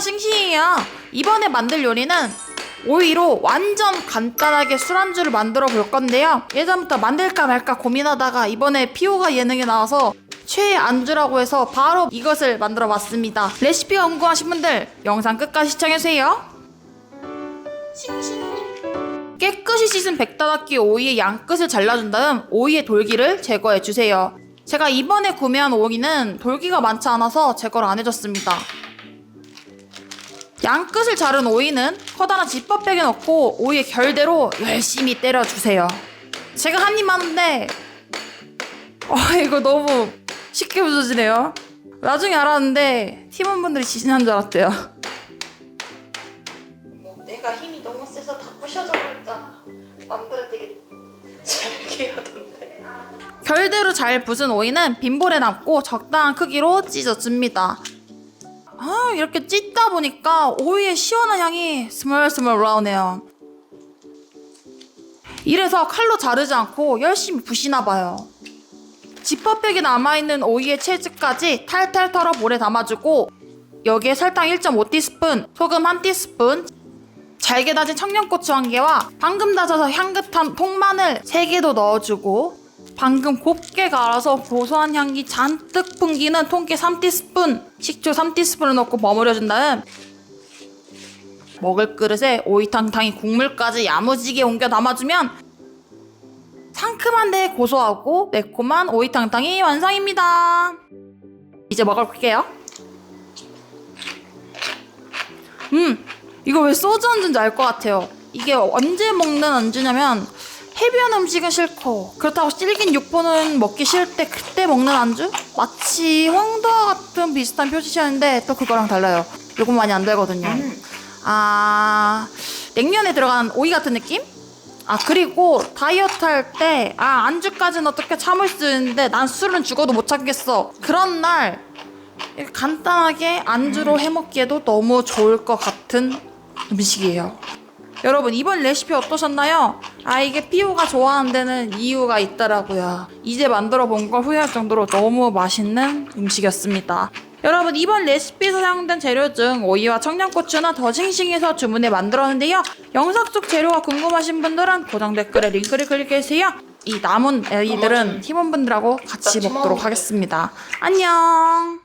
싱싱이야. 이번에 만들 요리는 오이로 완전 간단하게 술안주를 만들어 볼 건데요. 예전부터 만들까 말까 고민하다가 이번에 피오가 예능에 나와서 최애 안주라고 해서 바로 이것을 만들어 봤습니다. 레시피가 궁금하신 분들 영상 끝까지 시청해주세요. 깨끗이 씻은 백다닥기 오이의 양끝을 잘라준 다음 오이의 돌기를 제거해 주세요. 제가 이번에 구매한 오이는 돌기가 많지 않아서 제거를 안 해줬습니다. 양끝을 자른 오이는 커다란 지퍼백에 넣고 오이의 결대로 열심히 때려주세요. 제가 한 입 하는데 어, 이거 너무 쉽게 부서지네요. 나중에 알았는데 팀원분들이 지진한 줄 알았대요. 뭐 내가 힘이 너무 세서 다 부셔져 버렸잖아. 남들은 되게 잘게 하던데. 결대로 잘 부순 오이는 빈볼에 담고 적당한 크기로 찢어줍니다. 아 이렇게 찢다 보니까 오이의 시원한 향이 스멀스멀 올라오네요. 이래서 칼로 자르지 않고 열심히 부시나 봐요. 지퍼백에 남아있는 오이의 채즙까지 탈탈 털어 볼에 담아주고 여기에 설탕 1.5티스푼, 소금 1티스푼, 잘게 다진 청양고추 한 개와 방금 다져서 향긋한 통마늘 3개도 넣어주고 방금 곱게 갈아서 고소한 향기 잔뜩 풍기는 통깨 3티스푼, 식초 3티스푼을 넣고 버무려준 다음 먹을 그릇에 오이탕탕이 국물까지 야무지게 옮겨 담아주면 상큼한데 고소하고 매콤한 오이탕탕이 완성입니다. 이제 먹어볼게요. 음, 이거 왜 소주 안주인지 알 것 같아요. 이게 언제 먹는 안주냐면 해변 음식은 싫고 그렇다고 질긴 육포는 먹기 싫을 때 그때 먹는 안주? 마치 황도와 같은 비슷한 표시였는데 또 그거랑 달라요. 요건 많이 안 달거든요. 아 냉면에 들어간 오이 같은 느낌? 아 그리고 다이어트 할 때 아 안주까지는 어떻게 참을 수 있는데 난 술은 죽어도 못 참겠어 그런 날 간단하게 안주로 해먹기에도 너무 좋을 것 같은 음식이에요. 여러분 이번 레시피 어떠셨나요? 아 이게 피오가 좋아하는 데는 이유가 있더라고요. 이제 만들어 본 걸 후회할 정도로 너무 맛있는 음식이었습니다. 여러분 이번 레시피에서 사용된 재료 중 오이와 청양고추는 더 싱싱해서 주문해 만들었는데요. 영상 속 재료가 궁금하신 분들은 고정 댓글에 링크를 클릭해주세요. 이 남은 아이들은 팀원분들하고 같이 먹도록 하겠습니다. 안녕.